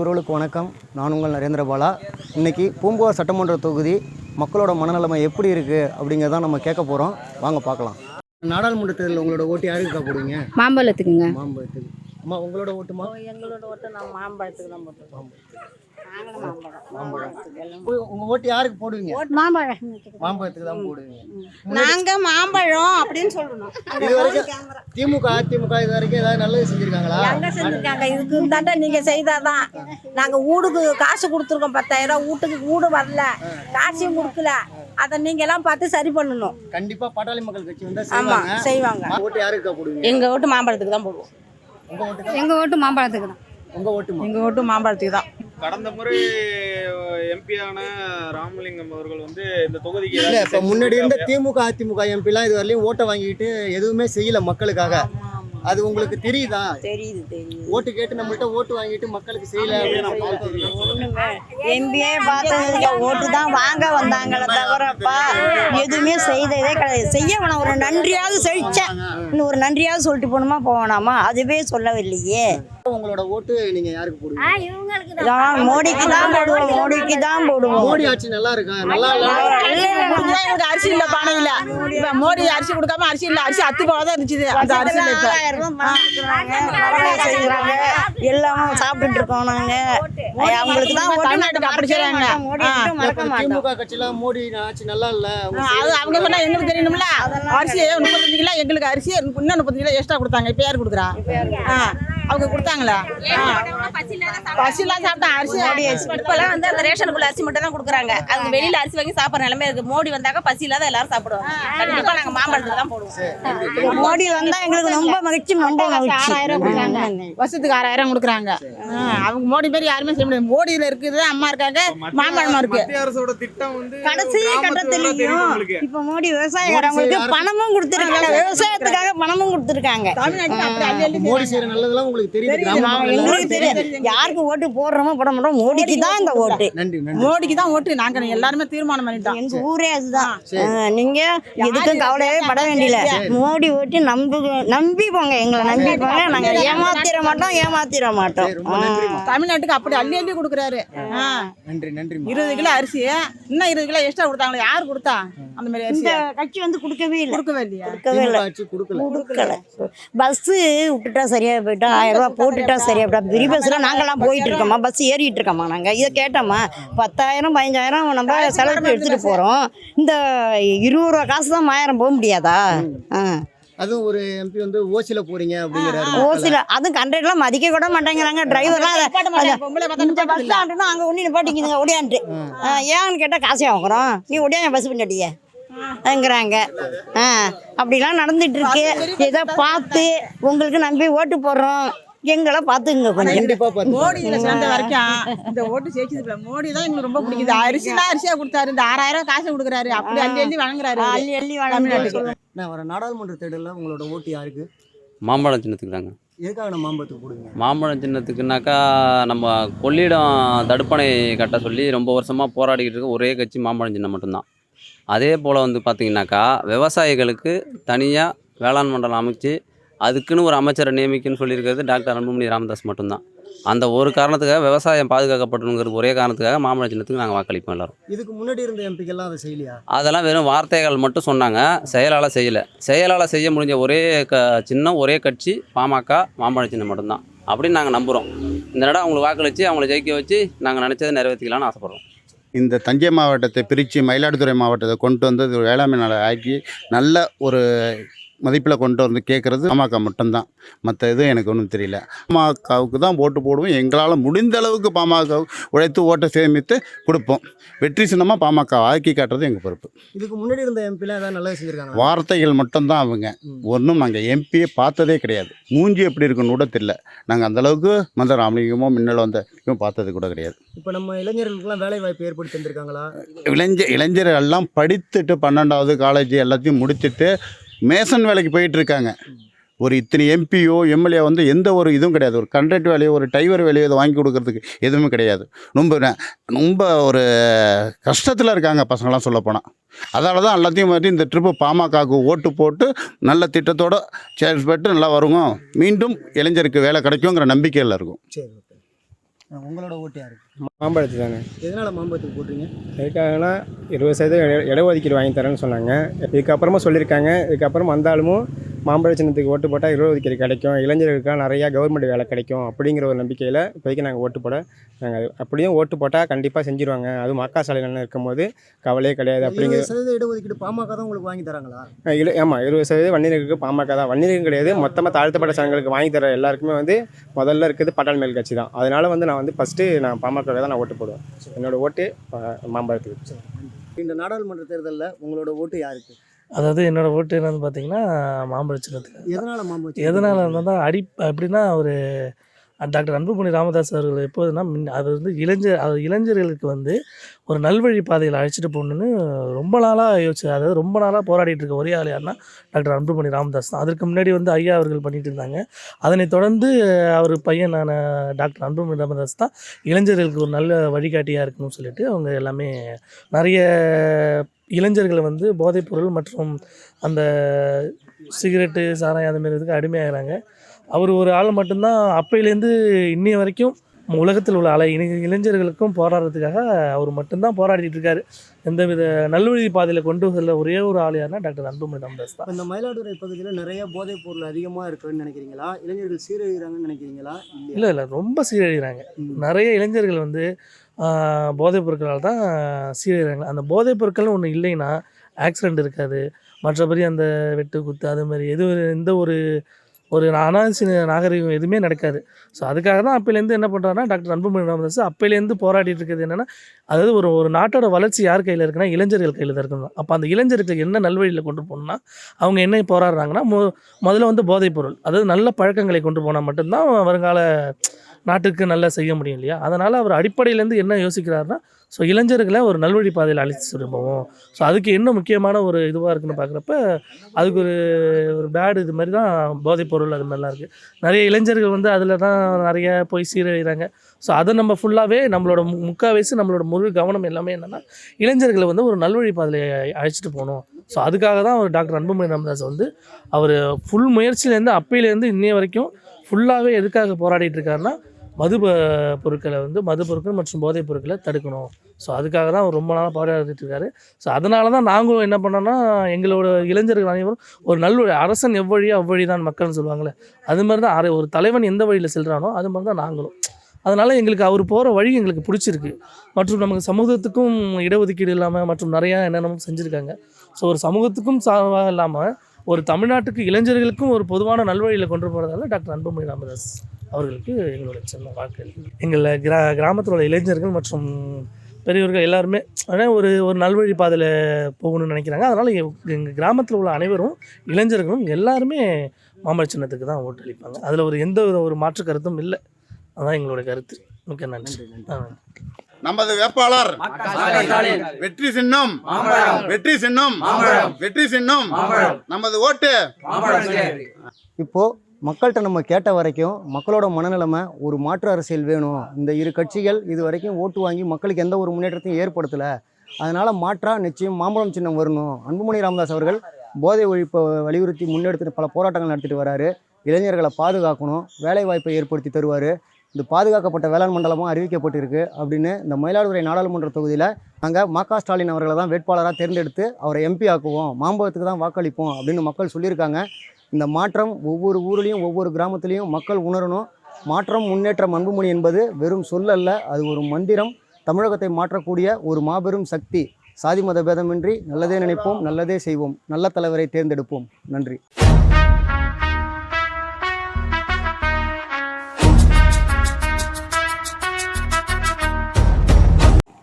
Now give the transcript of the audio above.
உறவுகளுக்கு வணக்கம். நான் உங்கள் நரேந்திரபாலா இன்னைக்கு பூம்புகார் சட்டமன்ற தொகுதி மக்களோட மனநிலைமை எப்படி இருக்குது அப்படிங்கிறத நம்ம கேட்க போகிறோம் வாங்க பார்க்கலாம். நாடாளுமன்ற தேர்தலில் உங்களோட ஓட்டு யாருக்கா போடுவீங்க? மாம்பழத்துக்குங்க. மாம்பழத்துக்கு. அம்மா உங்களோட ஓட்டுமா? எங்களோட ஓட்டு நான் மாம்பழத்துக்கு தான் மாம்பழம் உங்க- ஓட்டு யாருக்கு போடுவீங்க? மாம்பழம் மாம்பழத்துக்கு தான் போடுவீங்க. நாங்க மாம்பழம் அப்படின்னு சொல்லணும். இது வரைக்கும் திமுக அதிமுக இது வரைக்கும் ஏதாவது நல்லது செஞ்சிருக்காங்களா? எங்க செஞ்சிருக்காங்க. இதுக்கு தாண்டா நீங்க செய்தாதான். நாங்க வீடுக்கு காசு கொடுத்துருக்கோம் பத்தாயிரம் வீட்டுக்கு வீடு வரல. காசையும் கொடுக்கல. அதை நீங்க எல்லாம் பார்த்து சரி பண்ணணும். கண்டிப்பா பாட்டாளி மக்கள் கட்சி வந்தா ஆமா செய்வாங்க. செய்வாங்க. ஓட்டு யாருக்கா போடுவீங்க? எங்க ஓட்டு மாம்பழத்துக்கு தான் போடுவோம். உங்க ஓட்டு ஓட்டு மாம்பழத்துக்கு தான். உங்க ஓட்டுமா எங்க ஓட்டு மாம்பழத்துக்கு தான். கடந்த முறை எம்பியான ராமலிங்கம் அவர்கள் வந்து இந்த தொகுதிக்கு இல்ல இப்ப முன்னாடி இருந்த. திமுக அதிமுக எம்பி எல்லாம் இது வரையிலும் ஓட்டை வாங்கிட்டு எதுவுமே செய்யல மக்களுக்காக அது உங்களுக்கு தெரியுதா? தெரியுது தெரியுது. ஓட்டு கேட்டு நம்மள்ட்ட ஓட்டு வாங்கிட்டு மக்களுக்கு செய்யல. எம்பிஏ பார்த்ததுக்கு ஓட்டு தான் வாங்க வந்தாங்களே தவிரப்பா எதுவுமே செய்ததே கிடையாது. செய்ய வேணாம். ஒரு நன்றியாவது செழிச்சேன் இன்னும் ஒரு நன்றியாவது சொல்லிட்டு போகணுமா போகணாமா அதுவே சொல்லவில்லையே. உங்களோட ஓட்டு நீங்க யாருக்கு போடுவீங்க? மோடிக்கு தான் போடுவோம் மோடிக்கு தான் போடுவோம். மோடி ஆட்சி நல்லா இருக்கா? நல்லா எங்களுக்கு அரிசி இல்ல பானை இல்ல. இப்ப மோடி அரிசி கொடுக்காம அரிசி இல்ல அரிசி அத்து போக தான் இருந்துச்சு அந்த அரிசி இப்ப. ஆயிரம் ரூபாய் பணம் கொடுக்குறாங்க, பரவாயில்ல செய்றாங்க. எல்லாமே சாப்பிட்டுட்டு இருக்கோம் நாங்க. அவங்களுக்கு தான் தமிழ்நாட்டுக்கு அப்படி திமுக கட்சியில மோடி ஆட்சி நல்லா இல்ல. அவங்க அது அவங்க சொன்னா எங்களுக்கு தெரியணும்ல. அரிசி முப்பத்தஞ்சு கிலோ எங்களுக்கு அரிசி இன்னும் முப்பத்தஞ்சு கிலோ எக்ஸ்ட்ரா கொடுத்தாங்க. இப்ப யார் கொடுக்குறா? அவங்க கொடுத்தாங்களா? பசிலாம் சாப்பிட்டா அரிசி இப்பெல்லாம் வந்து அந்த ரேஷனுக்குள்ள அரிசி மட்டும் தான் கொடுக்குறாங்க. அது வெளியில அரிசி வாங்கி சாப்பிடுற நிலைமை இருக்கு. மோடி வந்தாக்க பசி இல்லாத எல்லாரும் சாப்பிடுவாங்க. கண்டிப்பா நாங்க மாம்பழத்துக்கு தான் போடுவோம். மோடி வந்தா எங்களுக்கு ரொம்ப மகிழ்ச்சி ரொம்ப மகிழ்ச்சி. வருஷத்துக்கு ஆறாயிரம் கொடுக்குறாங்க. அவங்க மோடி பேர் யாருமே செய்ய முடியாது. மோடியில இருக்குது அம்மா இருக்காங்க மாம்பழமா இருக்கு. கடைசி கட்டத்திலையும். இப்ப மோடி விவசாயக்காரங்களுக்கு பணமும் கொடுத்துருக்காங்க. விவசாயத்துக்காக பணமும் கொடுத்துருக்காங்க. மோடி செய்யற நல்லதெல்லாம் உங்களுக்கு தெரியுது யாருக்கு ஓட்டு போடுறோமோ போட மாட்டோம். மோடிக்கு தான் இந்த ஓட்டு. நன்றி நன்றி. மோடிக்கு தான் ஓட்டு. நாங்க எல்லாருமே தீர்மானம் பண்ணிட்டோம். எங்க ஊரே அதுதான். நீங்க எதுக்கும் கவலையே பட வேண்டியல மோடி ஓட்டு நம்பி நம்பி போங்க எங்களை நம்பி போங்க. நாங்க ஏமாத்திர மாட்டோம் ஏமாத்திர மாட்டோம். தமிழ்நாட்டுக்கு அப்படி அள்ளி அள்ளி கொடுக்குறாரு. நன்றி நன்றிம்மா. இருபது கிலோ அரிசி இன்னும் இருபது கிலோ எக்ஸ்ட்ரா கொடுத்தாங்களே. யார் கொடுத்தா? அந்த மாதிரி இந்த கட்சி வந்து கொடுக்கவே இல்லை. கொடுக்கவே இல்லையா? கொடுக்கவே இல்லை. ஆட்சி கொடுக்கல? கொடுக்கல. பஸ்ஸு விட்டுட்டா சரியா போயிட்டா ஆயிரம் ரூபாய் போட்டுட்டா சரியா போயிட்டா. பெரிய பஸ்ஸில் நாங்கெல்லாம் போயிட்டு இருக்கோமா? பஸ் ஏறிட்டு இருக்கோமா நாங்கள் இதை கேட்டோமா? பத்தாயிரம் பதினஞ்சாயிரம் நம்ம செலவுக்கு எடுத்துகிட்டு போகிறோம் இந்த இருபது ரூபா காசு தான் மாயிரம் போக முடியாதா? ஆ. அதுவும் ஒரு எம்பி வந்து ஓசில போறீங்க அப்படிங்கிறாரு ஓசில. அதுவும் கண்டக்டர்லாம் மதிக்க கூட மாட்டேங்கிறாங்க. டிரைவர்லாம் இந்த பஸ். ஸ்டாண்டுனா அங்கே ஒன்று நிப்பாட்டிக்குதுங்க ஒடியான்ட்டு ஆ, ஏன்னு கேட்டால் காசே வாங்குறோம்? நீ ஒடியா பஸ் பண்ணிட்டியே ங்கிறாங்க ஆ அப்படிலாம் நடந்துட்டு இருக்கு ஏதோ பார்த்து உங்களுக்கு நம்பி ஓட்டு போடுறோம். எங்களை பார்த்துங்க கொஞ்சம். கண்டிப்பா மோடியில சேர்ந்த வரைக்கும் இந்த ஓட்டு ஜெயிச்சதுல மோடி தான் எங்களுக்கு ரொம்ப பிடிக்குது. அரிசிலாம் அரிசியா கொடுத்தாரு. இந்த ஆறாயிரம் காசு கொடுக்குறாரு. அப்படி அள்ளி அள்ளி வழங்குறாரு. அள்ளி அள்ளி நான் வர நாடாளுமன்ற தேர்தலில் உங்களோட ஓட்டு யாருக்கு? மாம்பழம் சின்னத்துக்கு தாங்க எதுக்காக மாம்பழத்துக்கு போடுவீங்க? மாம்பழம் சின்னத்துக்குனாக்கா நம்ம கொள்ளிடம் தடுப்பணை கட்ட சொல்லி ரொம்ப வருஷமாக போராடிக்கிட்டு இருக்க ஒரே கட்சி மாம்பழம் சின்னம் மட்டும்தான். அதே போல் வந்து பார்த்திங்கனாக்கா விவசாயிகளுக்கு தனியாக வேளாண் மண்டலம் அமைச்சு அதுக்குன்னு ஒரு அமைச்சரை நியமிக்குன்னு சொல்லியிருக்கிறது டாக்டர் அன்புமணி ராமதாஸ் மட்டும்தான். அந்த ஒரு காரணத்துக்காக விவசாயம் பாதுகாக்கப்படணுங்கிறது ஒரே காரணத்துக்காக மாம்பழம் சின்னத்துக்கு நாங்கள் வாக்களிப்போம் எல்லாரும். இதுக்கு முன்னாடி இருந்த எம்பிக்கெல்லாம் அதை செய்யலையா? அதெல்லாம் வெறும் வார்த்தைகள் மட்டும் சொன்னாங்க. செயலால் செய்யலை. செயலால் செய்ய முடிஞ்ச ஒரே க சின்னம் ஒரே கட்சி பாமக மாம்பழ சின்னம் மட்டும்தான். அப்படின்னு நாங்கள் நம்புகிறோம் இந்த நடம் அவங்களுக்கு வாக்களித்து அவங்கள ஜெயிக்க வச்சு நாங்கள் நினச்சதை நிறைவேற்றிக்கலாம்னு ஆசைப்படுறோம். இந்த தஞ்சை மாவட்டத்தை பிரித்து மயிலாடுதுறை மாவட்டத்தை கொண்டு வந்து வேளாண்மை நாளை ஆக்கி நல்ல ஒரு மதிப்பில் கொண்டு வந்து கேட்குறது பாமக மட்டும்தான். மற்ற இது எனக்கு ஒன்றும் தெரியல. பாமகவுக்கு தான் ஓட்டு போடுவோம். எங்களால் முடிந்த அளவுக்கு பாமக உழைத்து ஓட்டை சேமித்து கொடுப்போம். வெற்றி சின்னமாக பாமக ஆக்கி காட்டுறது எங்கள் பொறுப்பு. இதுக்கு முன்னாடி இருந்த எம்பிலாம் ஏதாவது நல்லது செஞ்சிருக்காங்க வார்த்தைகள் மட்டும்தான் அவங்க. ஒன்றும் நாங்கள் எம்பியை பார்த்ததே கிடையாது. மூஞ்சி எப்படி இருக்குன்னு கூட தெரியல. நாங்கள் அந்தளவுக்கு மந்த ராமலிங்கமோ மின்னல் வந்த பார்த்தது கூட கிடையாது. இப்போ நம்ம இளைஞர்களுக்கெல்லாம் வேலை வாய்ப்பு ஏற்படுத்தி தந்திருக்காங்களா? இளைஞ இளைஞர்கள் எல்லாம் படித்துட்டு பன்னெண்டாவது காலேஜ் எல்லாத்தையும் முடிச்சுட்டு மேசன் வேலைக்கு போயிட்டு இருக்காங்க ஒரு இத்தனை எம்பியோ எம்எல்ஏ வந்து எந்த ஒரு இதுவும் கிடையாது. ஒரு கண்டக்ட் வேலையோ ஒரு டைவர் வேலையோ இதை வாங்கி கொடுக்கறதுக்கு எதுவுமே கிடையாது. ரொம்ப ரொம்ப ஒரு கஷ்டத்தில் இருக்காங்க பசங்களாம் சொல்லப்போனால் அதால் தான் எல்லாத்தையும் மாதிரி இந்த ட்ரிப்பு பாமகவுக்கு ஓட்டு போட்டு நல்ல திட்டத்தோடு செயல்பட்டு நல்லா வருவோம். மீண்டும் இளைஞருக்கு வேலை கிடைக்குங்கிற நம்பிக்கையில் இருக்கும். சரி ஓகே உங்களோட ஓட்டு யாருக்கு மாம்பழத்து தானே. எதனால் மாம்பழத்துக்கு போடுறீங்க? எதுக்காகனா இருபது சதவீதம் இட- இடஒதுக்கீடு வாங்கி தரேன்னு சொன்னாங்க. இதுக்கப்புறமா சொல்லியிருக்காங்க. இதுக்கப்புறம் வந்தாலும் மாம்பழ சின்னத்துக்கு ஓட்டு போட்டால் இடஒதுக்கீடு கிடைக்கும். இளைஞர்களுக்கெல்லாம் நிறையா கவர்மெண்ட் வேலை கிடைக்கும் அப்படிங்கிற ஒரு நம்பிக்கையில் இப்போதைக்கு நாங்கள் ஓட்டு போட நாங்கள் அப்படியும் ஓட்டு போட்டால் கண்டிப்பாக செஞ்சிருவாங்க. அதுவும் மக்கா சாலையில் இருக்கும்போது கவலையே கிடையாது அப்படிங்கிற சதவீத இடஒதுக்கீடு பாமக தான் உங்களுக்கு வாங்கி தராங்களா? இல்லை ஆமாம் இருபது சதவீதம் வன்னியர்களுக்கு பாமக தான். வன்னியர்கள் கிடையாது. மொத்தமாக தாழ்த்தப்பட்ட சங்கங்களுக்கு வாங்கி தர எல்லாருக்குமே வந்து முதல்ல இருக்குது பட்டாள் மேல் கட்சி தான். அதனால வந்து நான் வந்து ஃபஸ்ட்டு நான் பாமக தான் நான் ஓட்டு போடுவேன். என்னோட ஓட்டு மாம்பழத்துக்கு. இந்த நாடாளுமன்ற தேர்தலில் உங்களோட ஓட்டு யாருக்கு? அதாவது என்னோட ஓட்டு என்னன்னு பார்த்தீங்கன்னா மாம்பழ சின்னத்துக்கு எதனால் மாம்பழம் எதனால் இருந்தால் அடி எப்படின்னா ஒரு டாக்டர் அன்புமணி ராமதாஸ் அவர்கள் எப்போதுனா முன்ன- வந்து இளைஞர் அது இளைஞர்களுக்கு வந்து ஒரு நல்வழி பாதையில் அழைச்சிட்டு போகணுன்னு ரொம்ப நாளாக யோசிச்சு அதாவது ரொம்ப நாளாக போராடிட்டு இருக்க ஒரே ஆள் யாருன்னா டாக்டர் அன்புமணி ராமதாஸ் தான். அதற்கு முன்னாடி வந்து ஐயா அவர்கள் பண்ணிட்டு இருந்தாங்க. அதனைத் தொடர்ந்து அவர் பையனான டாக்டர் அன்புமணி ராமதாஸ் தான் இளைஞர்களுக்கு ஒரு நல்ல வழிகாட்டியாக இருக்கணும்னு சொல்லிட்டு அவங்க எல்லாமே நிறைய இளைஞர்களை வந்து போதைப்பொருள் மற்றும் அந்த சிகரெட்டு சாராயம் அந்த மாதிரி இதுக்கு அடிமையாகிறாங்க. அவர் ஒரு ஆள் மட்டும்தான் அப்பையிலேருந்து இன்னைய வரைக்கும் உலகத்தில் உள்ள அலை இளை இளைஞர்களுக்கும் போராடுறதுக்காக அவர் மட்டும்தான் போராடிட்டு இருக்காரு. எந்தவித நல்வழி பாதையில் கொண்டு செல்ல ஒரே ஒரு ஆள் யாருன்னா டாக்டர் அன்புமணி ராமதாஸ் தான். இந்த மயிலாடுதுறை பகுதியில் நிறைய போதைப் பொருள் அதிகமாக இருக்குன்னு நினைக்கிறீங்களா? இளைஞர்கள் சீரழிகிறாங்கன்னு நினைக்கிறீங்களா? இல்லை இல்லை. ரொம்ப சீரழிகிறாங்க. நிறைய இளைஞர்கள் வந்து போதைப் பொருட்களால் தான் சீரழிகிறாங்க. அந்த போதைப் பொருட்கள்னு ஒன்று இல்லைன்னா ஆக்சிடெண்ட் இருக்காது. மற்றபடி அந்த வெட்டு குத்து அது மாதிரி எது ஒரு- எந்த ஒரு ஒரு அனாவசிய நாகரிகம் எதுவுமே நடக்காது. ஸோ அதுக்காக தான் அப்போலேருந்து என்ன பண்ணுறாருன்னா டாக்டர் அன்புமணி ராமதாஸ் அப்போலேருந்து போராடிட்டு இருக்கிறது என்னென்னா அதாவது ஒரு ஒரு நாட்டோட வளர்ச்சி யார் கையில் இருக்குன்னா இளைஞர்கள் கையில் தான் இருக்கணும் அப்போ அந்த இளைஞர்களுக்கு என்ன நல்வழியில் கொண்டு போகணும்னா அவங்க என்ன போராடுறாங்கன்னா மு முதல்ல வந்து போதைப் பொருள் அதாவது நல்ல பழக்கங்களை கொண்டு போனால் மட்டும்தான் வருங்கால நாட்டுக்கு நல்லா செய்ய முடியும் இல்லையா? அதனால் அவர் அடிப்படையிலேருந்து என்ன யோசிக்கிறாருன்னா ஸோ இளைஞர்களை ஒரு நல்வழி பாதையில் அழைச்சி திரும்பவும் ஸோ அதுக்கு என்ன முக்கியமான ஒரு இதுவாக இருக்குன்னு பார்க்குறப்ப அதுக்கு ஒரு ஒரு பேடு இது மாதிரி தான் போதைப் பொருள் அது மாதிரிலாம் இருக்குது நிறைய இளைஞர்கள் வந்து அதில் தான் நிறைய போய் சீரழிகிறாங்க ஸோ அதை நம்ம ஃபுல்லாகவே நம்மளோட மு- முக்கால்வாசி நம்மளோட முழு கவனம் எல்லாமே என்னென்னா இளைஞர்களை வந்து ஒரு நல்வழி பாதையில் அழைச்சிட்டு போகணும். ஸோ அதுக்காக தான் அவர் டாக்டர் அன்புமணி ராமதாஸ் வந்து அவர் ஃபுல் முயற்சியிலேருந்து அப்பையிலேருந்து இன்னைய வரைக்கும் ஃபுல்லாகவே எதுக்காக போராடிட்டு இருக்காருன்னா மது பொருட்களை வந்து மது பொருட்கள் மற்றும் போதைப் பொருட்களை தடுக்கணும். ஸோ அதுக்காக தான் அவர் ரொம்ப நாளாக போராடிட்டு இருக்காரு. ஸோ அதனால தான் நாங்களும் என்ன பண்ணோன்னா எங்களோட இளைஞர்கள் அனைவரும் ஒரு நல்ல அரசன் எவ்வழியோ அவ்வழி தான் மக்கள்னு சொல்லுவாங்கள்ல அது மாதிரி தான் அரை- ஒரு தலைவன் எந்த வழியில் செல்கிறானோ அது மாதிரி தான் நாங்களும். அதனால் எங்களுக்கு அவர் போகிற வழி எங்களுக்கு பிடிச்சிருக்கு. மற்றும் நமக்கு சமூகத்துக்கும் இடஒதுக்கீடு இல்லாமல் மற்றும் நிறையா என்னென்னமோ செஞ்சுருக்காங்க. ஸோ ஒரு சமூகத்துக்கும் சார்பாக இல்லாமல் ஒரு தமிழ்நாட்டுக்கு இளைஞர்களுக்கும் ஒரு பொதுவான நல்வழியில் கொண்டு போகிறதால டாக்டர் அன்புமணி ராமதாஸ். அவர்களுக்கு எங்களோட சின்ன வாக்கு எங்களை கிரா கிராமத்தில் உள்ள இளைஞர்கள் மற்றும் பெரியவர்கள் எல்லாருமே ஆனால் ஒரு ஒரு நல்வழி பாதையில் போகணும்னு நினைக்கிறாங்க. அதனால் எங்கள் கிராமத்தில் உள்ள அனைவரும் இளைஞர்களும் எல்லாருமே மாம்பழ சின்னத்துக்கு தான் ஓட்டு அளிப்பாங்க. அதில் ஒரு எந்த வித ஒரு மாற்று கருத்தும் இல்லை. அதான் எங்களோட கருத்து. மிக்க நன்றி. நமது வேட்பாளர் வெற்றி சின்னம் வெற்றி சின்னம் வெற்றி சின்னம் நமது ஓட்டு. இப்போது மக்கள்கிட்ட நம்ம கேட்ட வரைக்கும் மக்களோட மனநிலைமை ஒரு மாற்று அரசியல் வேணும். இந்த இரு கட்சிகள் இது வரைக்கும் ஓட்டு வாங்கி மக்களுக்கு எந்த ஒரு முன்னேற்றத்தையும் ஏற்படுத்தலை. அதனால் மாற்றாக நிச்சயம் மாம்பழம் சின்னம் வரணும். அன்புமணி ராமதாஸ் அவர்கள் போதை ஒழிப்பை வலியுறுத்தி முன்னெடுத்துட்டு பல போராட்டங்கள் நடத்திட்டு வராரு. இளைஞர்களை பாதுகாக்கணும். வேலைவாய்ப்பை ஏற்படுத்தி தருவார். இந்த பாதுகாக்கப்பட்ட வேளாண் மண்டலமும் அறிவிக்கப்பட்டிருக்கு அப்படின்னு இந்த மயிலாடுதுறை நாடாளுமன்ற தொகுதியில் நாங்கள் மா ஸ்டாலின் அவர்களை தான் வேட்பாளராக தேர்ந்தெடுத்து அவரை எம்பி ஆக்குவோம். மாம்பழத்துக்கு தான் வாக்களிப்போம் அப்படின்னு மக்கள் சொல்லியிருக்காங்க. இந்த மாற்றம் ஒவ்வொரு ஊர்லேயும் ஒவ்வொரு கிராமத்துலேயும் மக்கள் உணரணும். மாற்றம் முன்னேற்றம் அன்புமணி என்பது வெறும் சொல்லல்ல அது ஒரு மந்திரம். தமிழகத்தை மாற்றக்கூடிய ஒரு மாபெரும் சக்தி. சாதி மத பேதமின்றி நல்லதே நினைப்போம் நல்லதே செய்வோம். நல்ல தலைவரை தேர்ந்தெடுப்போம். நன்றி.